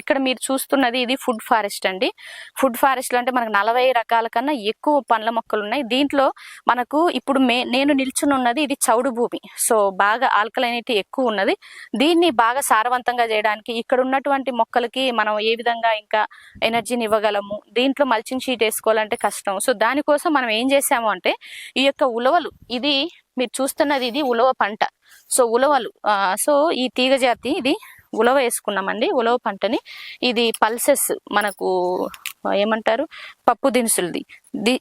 ఇక్కడ మీరు చూస్తున్నది ఇది ఫుడ్ ఫారెస్ట్ అండి. ఫుడ్ ఫారెస్ట్లో అంటే మనకు నలభై రకాల కన్నా ఎక్కువ పండ్ల మొక్కలు ఉన్నాయి. దీంట్లో మనకు ఇప్పుడు మే నేను నిల్చుని ఉన్నది ఇది చౌడు భూమి. సో బాగా ఆల్కలైనిటీ ఎక్కువ ఉన్నది. దీన్ని బాగా సారవంతంగా చేయడానికి ఇక్కడ ఉన్నటువంటి మొక్కలకి మనం ఏ విధంగా ఇంకా ఎనర్జీని ఇవ్వగలము? దీంట్లో మల్చింగ్ షీట్ వేసుకోవాలంటే కష్టం. సో దానికోసం మనం ఏం చేసాము అంటే ఈ యొక్క ఉలవలు ఇది మీరు చూస్తున్నది ఇది ఉలవ పంట. సో ఉలవలు సో ఈ తీగ జాతి ఇది ఉలవ వేసుకున్నామండి. ఉలవ పంటని. ఇది పల్సెస్ మనకు ఏమంటారు? పప్పు దినుసులది.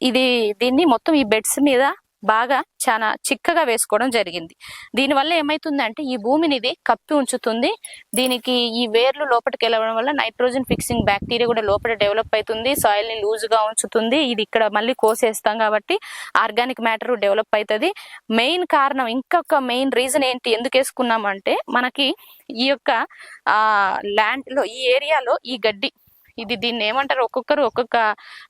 ఇది దీన్ని మొత్తం ఈ బెడ్స్ మీద బాగా చాలా చిక్కగా వేసుకోవడం జరిగింది. దీనివల్ల ఏమైతుందంటే ఈ భూమిని ఇది కప్పి ఉంచుతుంది. దీనికి ఈ వేర్లు లోపలికి వెళ్ళడం వల్ల నైట్రోజన్ ఫిక్సింగ్ బ్యాక్టీరియా కూడా లోపల డెవలప్ అవుతుంది. సాయిల్ని లూజ్గా ఉంచుతుంది. ఇది ఇక్కడ మళ్ళీ కోసేస్తాం కాబట్టి ఆర్గానిక్ మ్యాటర్ డెవలప్ అవుతుంది. మెయిన్ కారణం ఇంకొక మెయిన్ రీజన్ ఏంటి ఎందుకు వేసుకున్నామంటే మనకి ఈ యొక్క ల్యాండ్లో ఈ ఏరియాలో ఈ గడ్డి ఇది దీన్ని ఏమంటారు? ఒక్కొక్కరు ఒక్కొక్క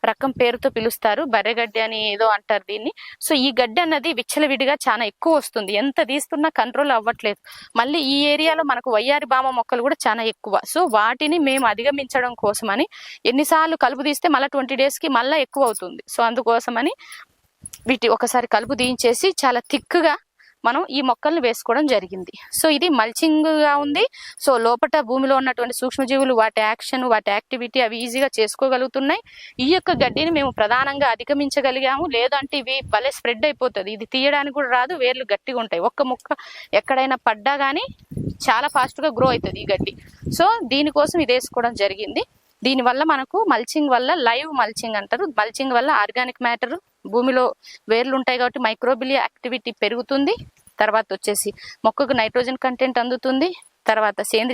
రకం పేరుతో పిలుస్తారు. బర్రెగడ్డి అని ఏదో అంటారు దీన్ని. సో ఈ గడ్డి అన్నది విచ్చలవిడిగా చాలా ఎక్కువ వస్తుంది. ఎంత తీస్తున్నా కంట్రోల్ అవ్వట్లేదు. మళ్ళీ ఈ ఏరియాలో మనకు వయ్యారి బామ మొక్కలు కూడా చాలా ఎక్కువ. సో వాటిని మేము అధిగమించడం కోసమని ఎన్నిసార్లు కలుపు తీస్తే మళ్ళీ ట్వంటీ డేస్కి మళ్ళీ ఎక్కువ అవుతుంది. సో అందుకోసమని వీటి ఒకసారి కలుపు తీయించేసి చాలా థిక్గా మనం ఈ మొక్కల్ని వేసుకోవడం జరిగింది. సో ఇది మల్చింగ్గా ఉంది. సో లోపల భూమిలో ఉన్నటువంటి సూక్ష్మజీవులు వాటి యాక్షన్ వాటి యాక్టివిటీ అవి ఈజీగా చేసుకోగలుగుతున్నాయి. ఈ యొక్క గడ్డిని మేము ప్రధానంగా అధిగమించగలిగాము. లేదంటే ఇవి భలే స్ప్రెడ్ అయిపోతుంది. ఇది తీయడానికి కూడా రాదు. వేర్లు గట్టిగా ఉంటాయి. ఒక్క మొక్క ఎక్కడైనా పడ్డా కానీ చాలా ఫాస్ట్గా గ్రో అవుతుంది ఈ గడ్డి. సో దీనికోసం ఇది వేసుకోవడం జరిగింది. దీనివల్ల మనకు మల్చింగ్ వల్ల లైవ్ మల్చింగ్ అంటారు. మల్చింగ్ వల్ల ఆర్గానిక్ మ్యాటర్ భూమిలో వేర్లు ఉంటాయి కాబట్టి మైక్రోబిలియా యాక్టివిటీ పెరుగుతుంది. తర్వాత వచ్చేసి మొక్కకు నైట్రోజన్ కంటెంట్ అందుతుంది. తర్వాత సేంద్రియ